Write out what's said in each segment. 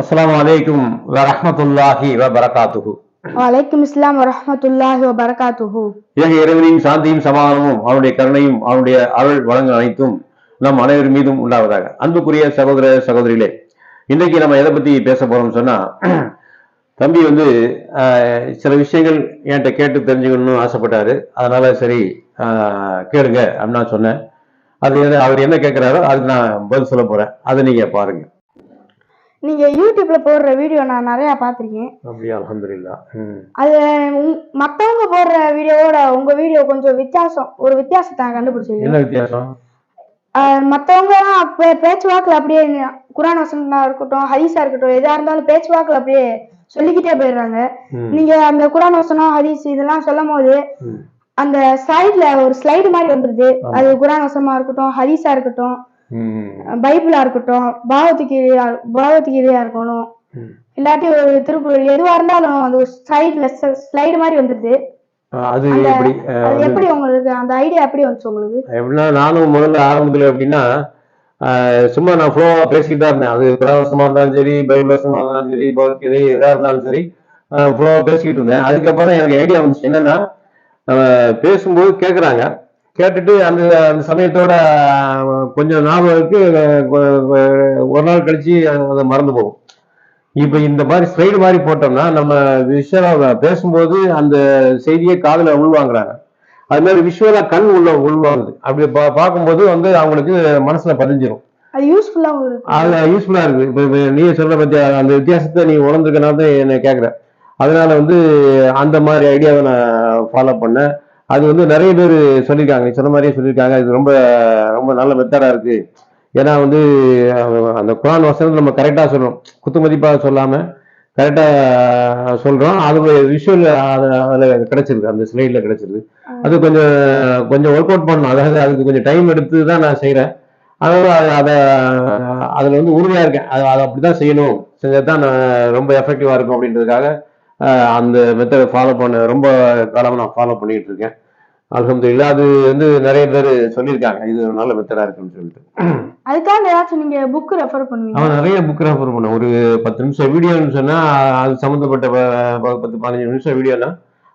அஸ்ஸலாமு அலைக்கும் வரஹ்மத்துல்லாஹி வபரகாத்துஹு. வலைக்கும் இஸ்லாம் வரஹ்மத்துல்லாஹி வபரகாத்துஹு. ஏக இறைவனின் சாந்தியும் சமாதானமும் அவனுடைய கருணையும் அவனுடைய அருள் வளங்கள் அனைத்தும் நம் அனைவர் மீதும் உண்டாவதாக. அன்புக்குரிய சகோதர சகோதரிகளே இன்றைக்கு நம்ம எதை பத்தி பேச போறோம்னு சொன்னா தம்பி வந்து சில விஷயங்கள் என்கிட்ட கேட்டு தெரிஞ்சுக்கணும்னு ஆசைப்பட்டாரு. அதனால சரி கேளுங்க அப்படின்னு நான் சொன்னேன். அது அவர் என்ன கேட்கிறாரோ அதுக்கு நான் பதில் சொல்ல போறேன். அதை நீங்க பாருங்க. நீங்க யூடியூப்ல போடுற வீடியோ நான் நிறைய பார்த்திருக்கேன். அப்படியா அல்ஹம்துலில்லா. ம். அது மத்தவங்க போடுற வீடியோவோட உங்க வீடியோ கொஞ்சம் வித்தியாசம் ஒரு வித்தியாசத்தை நான் கண்டுபிடிச்சிருக்கேன். என்ன வித்தியாசம்? மத்தவங்க எல்லாம் பே- பேச்சுவாக்குல அப்படியே குரான் வசனமா இருக்கட்டும் ஹதீஸா இருக்கட்டும் எதா இருந்தாலும் பேச்சுவாக்குல அப்படியே சொல்லிக்கிட்டே போயிடுறாங்க. ம். நீங்க அந்த குரான் வசனம் ஹதீஸ் இதெல்லாம் சொல்லும் போது. அந்த ஸ்லைட்ல ஒரு ஸ்லைடு மாதிரி வந்துருது. அது குரான் வசனமா இருக்கட்டும் ஹதீஸா இருக்கட்டும். பைபிளா இருக்கட்டும் பாவத்துக்கீரையா பாவத்துக்கீரையா இருக்கணும். இல்லாட்டி ஒரு திருக்குறள் எதுவா இருந்தாலும் அது சைட்ல ஸ்லைடு மாதிரி வந்துருது. அது எப்படி எப்படி உங்களுக்கு அந்த ஐடியா எப்படி வந்துச்சு உங்களுக்கு? எப்படின்னா நானும் முதல்ல ஆரம்பத்துல எப்படின்னா சும்மா நான் ஃப்ளோவா பேசிக்கிட்டு தான் இருந்தேன். அது பிரவசமா இருந்தாலும் சரி பைபிள் வசமா இருந்தாலும் சரி பகவத்கீதை எதா இருந்தாலும் சரி ஃப்ளோவா பேசிக்கிட்டு இருந்தேன். அதுக்கப்புறம் எனக்கு ஐடியா வந்துச்சு. என்னன்னா பேசும்போது கேட்குறாங்க கேட்டுட்டு அந்த அந்த சமயத்தோட கொஞ்சம் ஞாபகம் இருக்கு. ஒரு நாள் கழிச்சு அதை மறந்து போகும். இப்போ இந்த மாதிரி ஸ்லைடு மாதிரி போட்டோம்னா நம்ம விஷயம் பேசும்போது அந்த செய்தியை காதுல உள்வாங்குறாங்க. அது மாதிரி விஷுவலா கண் உள்ள உள்வாங்குது. அப்படி பா- பார்க்கும்போது வந்து அவங்களுக்கு மனசுல பதிஞ்சிரும். அது யூஸ்ஃபுல்லாவும் இருக்கு. இப்போ நீ சொல்ற பத்தி அந்த வித்தியாசத்தை நீ உணர்ந்துக்கனால தான் என்னை கேட்குற அதனால வந்து அந்த மாதிரி ஐடியாவை நான் ஃபாலோ பண்ணேன். அது வந்து நிறைய பேர் சொல்லியிருக்காங்க. நீ சொன்ன மாதிரியே சொல்லியிருக்காங்க. இது ரொம்ப ரொம்ப நல்ல மெத்தடாக இருக்குது ஏன்னா வந்து அந்த குரான் வசனத்தை நம்ம கரெக்டாக சொல்கிறோம் குத்து மதிப்பாக சொல்லாமல் கரெக்டாக சொல்கிறோம் அது விஷுவல் அதில் கிடச்சிருக்கு. அந்த ஸ்லைடில் கிடச்சிருக்கு. அது கொஞ்சம் கொஞ்சம் ஒர்க் அவுட் பண்ணணும். அதாவது அதுக்கு கொஞ்சம் டைம் எடுத்து தான் நான் செய்கிறேன் அதாவது அதை அதை அதில் வந்து உறுதியாக இருக்கேன். அதை அதை அப்படி தான் செய்யணும். செஞ்சால் தான் நான் ரொம்ப எஃபெக்டிவாக இருக்கும் அப்படின்றதுக்காக அந்த மெத்தடை ஃபாலோ பண்ண ரொம்ப காலமாக நான் ஃபாலோ பண்ணிட்டு இருக்கேன் அல்ஹம்துலில்லாஹ் அது வந்து நிறைய பேர் சொல்லியிருக்காங்க. இது ஒரு நல்ல மெத்தடாக இருக்குன்னு சொல்லிட்டு. அதுக்காக ஏதாச்சும் நீங்க புக் ரெஃபர் பண்ணுவீங்க அவன் நிறைய புக் ரெஃபர் பண்ண ஒரு பத்து நிமிஷம் வீடியோன்னு சொன்னால் அது சம்மந்தப்பட்ட பத்து பதினஞ்சு நிமிஷம் வீடியோனா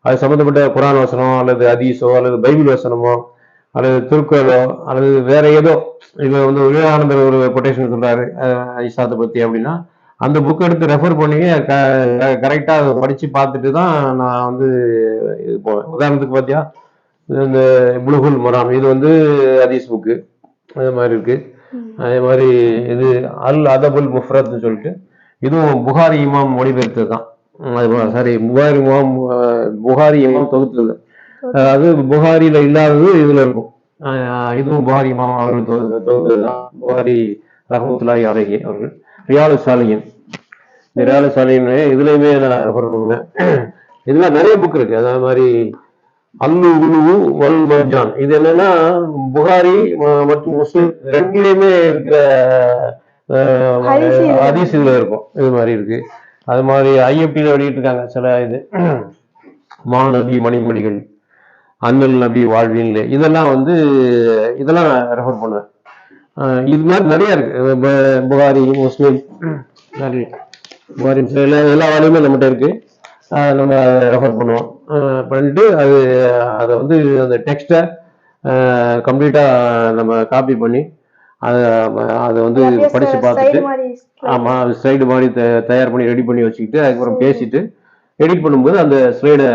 அது சம்மந்தப்பட்ட குரான் வசனம் அல்லது ஹதீஸோ அல்லது பைபிள் வசனமோ அல்லது திருக்குறளோ அல்லது வேற ஏதோ இப்போ வந்து விவேகானந்தர் ஒரு கொட்டேஷன் சொல்றாரு இஸ்லாத்தை பத்தி அப்படின்னா அந்த புக் எடுத்து ரெஃபர் பண்ணி கரெக்டாக அதை படிச்சு பார்த்துட்டு தான் நான் வந்து இது போவேன் உதாரணத்துக்கு பார்த்தியா இந்த புலுகுல் மராம். இது வந்து ஹதீஸ் புக்கு அது மாதிரி இருக்கு. அதே மாதிரி இது அல் அதபுல் முஃப்ரத்னு சொல்லிட்டு. இதுவும் புகாரி இமாம் மொழிபெயர்த்தது தான். சாரி புகாரி இமாம் புகாரி இமாம் தொகுத்தது. அதாவது புகாரியில இல்லாதது இதுல இருக்கும். இதுவும் புகாரி இமாம் அவர்கள் தொகு- தொகுத்தது தான். புகாரி ரஹமத்துல்லாஹி அலைஹி அவர்கள். ரியாலு சாலியின் இந்த ரியாலு சாலியின் இதுலயுமே நான் ரெஃபர் பண்ணுவேன் இதுல நிறைய புக் இருக்கு. அதே மாதிரி அல்லு உலுவு வல் மர்ஜான். இது என்னன்னா புகாரி மற்றும் முஸ்லிம் ரெண்டுலயுமே இருக்கிற அஹ், ஹதீஸ் இதுல இருக்கும். இது மாதிரி இருக்கு. அது மாதிரி ஐஎஃப்டியில் வெளியிட்டிருக்காங்க சில இது. மாநபி மணிமொழிகள் அண்ணல் நபி வாழ்வியல் இதெல்லாம் வந்து இதெல்லாம் நான் ரெஃபர் பண்ணுவேன். இது மாதிரி நிறைய இருக்கு. பு- புகாரி முஸ்லிம் நிறைய புகாரி எல்லா எல்லா வேலையுமே நம்மகிட்ட இருக்கு. நம்ம ரெஃபர் பண்ணுவோம். பண்ணிட்டு அது அதை வந்து அந்த டெக்ஸ்ட்டை கம்ப்ளீட்டாக நம்ம காப்பி பண்ணி அதை அதை வந்து படித்து பார்த்துட்டு ஆமாம் அது ஸ்லைடு மாதிரி த- தயார் பண்ணி ரெடி பண்ணி வச்சுக்கிட்டு அதுக்கப்புறம் பேசிட்டு எடிட் பண்ணும்போது அந்த ஸ்லைடை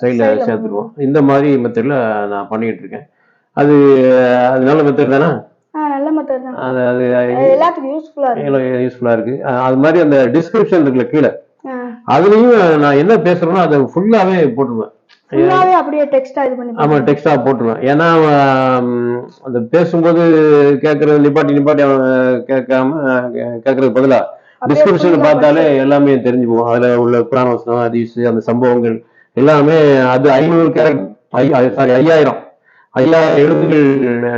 சைடில் சேர்த்துருவோம். இந்த மாதிரி மெத்தடில் நான் பண்ணிக்கிட்டு இருக்கேன். அது அது நல்ல மெத்தட் தானே? தான் அது அது எல்லாத்துக்கும் யூஸ்ஃபுல்லா இருக்கு. அது மாதிரி அந்த டிஸ்கிரிப்ஷன் இருக்குல்ல கீழே. அதுலேயும் நான் என்ன பேசுகிறேனோ அதை போட்டுருவேன். ஃபுல்லாவே அப்படியே டெக்ஸ்டா இது பண்ணி ஆமா டெக்ஸ்டா போட்டுருவேன். ஏன்னா அந்த பேசும்போது கேட்கறது நிப்பாட்டி நிப்பாட்டி கேட்காம கே- கேட்கறதுக்கு பதிலா டிஸ்கிரிப்ஷன் பார்த்தாலே எல்லாமே தெரிஞ்சு போகும். அதுல உள்ள குரான் வசனம் அந்த சம்பவங்கள் எல்லாமே அது ஐநூறு கேரக்டர் சாரி ஐயாயிரம். ஐயாயிரம் எழுத்துக்கள்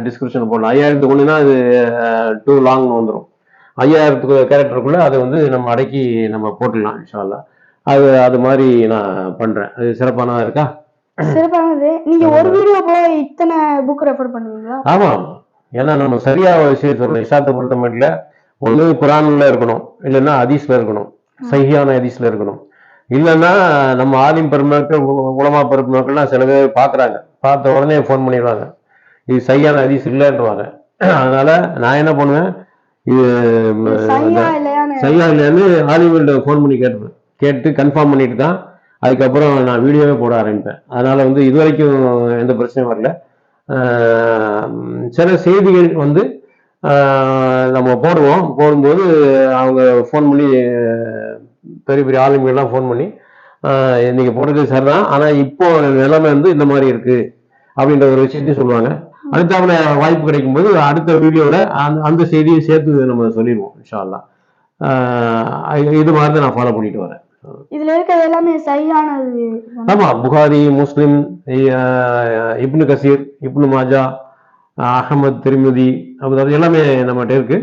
டிஸ்கிரிப்ஷன் போடலாம் ஐயாயிரத்துக்கு ஒண்ணுனா அது டூ லாங் வந்துடும் ஐயாயிரத்துக்கு கேரக்டருக்குள்ள அதை வந்து நம்ம அடக்கி நம்ம போட்டுடலாம் இன்ஷால்லா அது அது மாதிரி நான் பண்றேன். அது சிறப்பானதா இருக்கா? சிறப்பானது. நீங்க ஒரு வீடியோ போய் இத்தனை புக் ரெஃபர் பண்ணுவீங்களா? ஆமா. ஏன்னா நம்ம சரியா விஷயம் சொல்றோம். இஷாத்தை பொறுத்த மட்டும் ஒண்ணு குரான்ல இருக்கணும். இல்லைன்னா ஹதீஸ்ல இருக்கணும். சஹியான ஹதீஸ்ல இருக்கணும். இல்லைன்னா நம்ம ஆலிம் பெருமக்கள் உலமா பெருமக்கள்லாம் சில பேர் பார்க்குறாங்க. பார்த்த உடனே ஃபோன் பண்ணிடுவாங்க. இது சையான ஹதீஸ் இல்லைன்றவாங்க. அதனால நான் என்ன பண்ணுவேன்? இது சரியா இல்லையான்னு ஆலிம்கிட்ட ஃபோன் பண்ணி கேட்டுப்பேன். கேட்டு கன்ஃபார்ம் பண்ணிட்டு தான் அதுக்கப்புறம் நான் வீடியோவே போட ஆரம்பிப்பேன். அதனால வந்து இது வரைக்கும் எந்த பிரச்சனையும் வரல. சில செய்திகள் வந்து நம்ம போடுவோம். போடும்போது அவங்க ஃபோன் பண்ணி பெரிய பெரிய ஆளுங்கெல்லாம் ஃபோன் பண்ணி ஆஹ் நீங்க போடுறது சரிதான். ஆனா இப்போ நிலைமை வந்து இந்த மாதிரி இருக்கு. அப்படின்ற ஒரு விஷயத்தையும் சொல்லுவாங்க. அடுத்தாப்புல வாய்ப்பு கிடைக்கும்போது அடுத்த வீடியோவில் அந்த அந்த செய்தியை சேர்த்து நம்ம சொல்லிடுவோம் இன்ஷா அல்லாஹ். ஆஹ் இது மாதிரி தான் நான் ஃபாலோ பண்ணிட்டு வரேன். இதுல இருக்கிறது எல்லாமே சரியானது. ஆமா புகாரி முஸ்லிம் இப்னு கசீர் இப்னு மாஜா அஹ், அஹமத் திருமதி அப்படி எல்லாமே நம்மகிட்ட இருக்கு.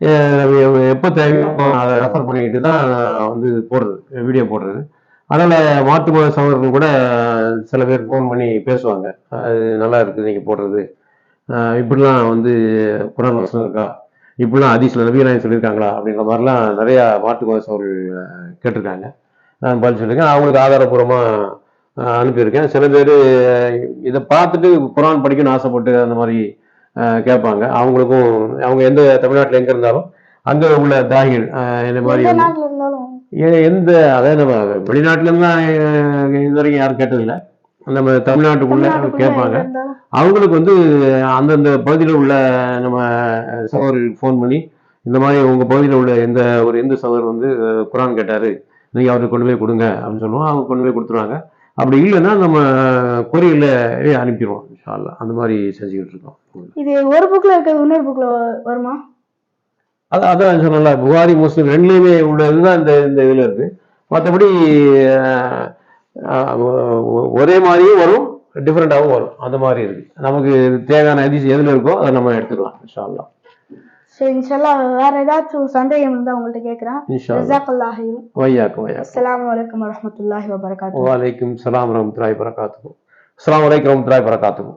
எப்போ தேவையோ அதை ரெஃபர் பண்ணிக்கிட்டு தான் வந்து போடுறது வீடியோ போடுறது. அதனால் மாற்று மத சகோதரர்கள் கூட சில பேர் ஃபோன் பண்ணி பேசுவாங்க. அது நல்லா இருக்குது நீங்கள் போடுறது. இப்படிலாம் வந்து குரான் வசனம் இருக்கா? இப்படிலாம் அதிசல நவீனாயம் சொல்லியிருக்காங்களா? அப்படின்ற மாதிரிலாம் நிறையா மாற்று மத சகோதரர்கள் கேட்டிருக்காங்க. நான் பதில் சொல்லியிருக்கேன். அவங்களுக்கு ஆதாரபூர்வமாக அனுப்பியிருக்கேன். சில பேர் இதை பார்த்துட்டு குரான் படிக்கணும்னு ஆசைப்பட்டு அந்த மாதிரி கேட்பாங்க. அவங்களுக்கும் அவங்க எந்த தமிழ்நாட்டில் எங்கே இருந்தாலும் அங்கே உள்ள தாகிகள் இந்த மாதிரி எந்த அதாவது நம்ம வெளிநாட்டுலேருந்துலாம் இது வரைக்கும் யாரும் கேட்டதில்லை. நம்ம தமிழ்நாட்டுக்குள்ள கேட்பாங்க. அவங்களுக்கு வந்து அந்தந்த பகுதியில் உள்ள நம்ம சகோதரர்களுக்கு ஃபோன் பண்ணி இந்த மாதிரி உங்கள் பகுதியில் உள்ள எந்த ஒரு இந்து சகோதரர் வந்து குரான் கேட்டார் நீங்கள் அவருக்கு கொண்டு போய் கொடுங்க அப்படின்னு சொல்லுவோம். அவங்க கொண்டு போய் கொடுத்துருவாங்க. அப்படி இல்லைன்னா நம்ம கொரியரில் அனுப்பிடுவோம் இன்ஷா அல்லாஹ். அந்த மாதிரி செஞ்சுக்கிட்டு இருக்கோம். இது ஒரு புக்ல இருக்கிறது இன்னொரு புக்ல வருமா? அது அதான் சொன்னல புகாரி முஸ்லீம் ரெண்டுலேயுமே உள்ள இதுதான் இந்த இந்த இதில் இருக்கு. மற்றபடி ஒரே மாதிரியும் வரும் டிஃப்ரெண்ட்டாகவும் வரும். அந்த மாதிரி இருக்கு. நமக்கு தேவையான ஹதீஸ் எதில் இருக்கோ அதை நம்ம எடுத்துக்கலாம் இன்ஷா அல்லாஹ். சரி இன்ஷால்லா வேற ஏதாச்சும் சந்தேகம் இருந்தா உங்கள்ட்ட கேக்குறேன். ஜஸாக்கல்லாஹு வையாக்கும் வையாக்கும் அஸ்ஸலாமு அலைக்கும் வரஹ்மத்துல்லாஹி வபரகாத்துஹு. வலைக்கும் சலாம் ரஹமத்துல்லாஹி வரகாத்துஹு அஸ்ஸலாமு அலைக்கும் வரஹமத்துல்லாஹி வரகாத்துஹு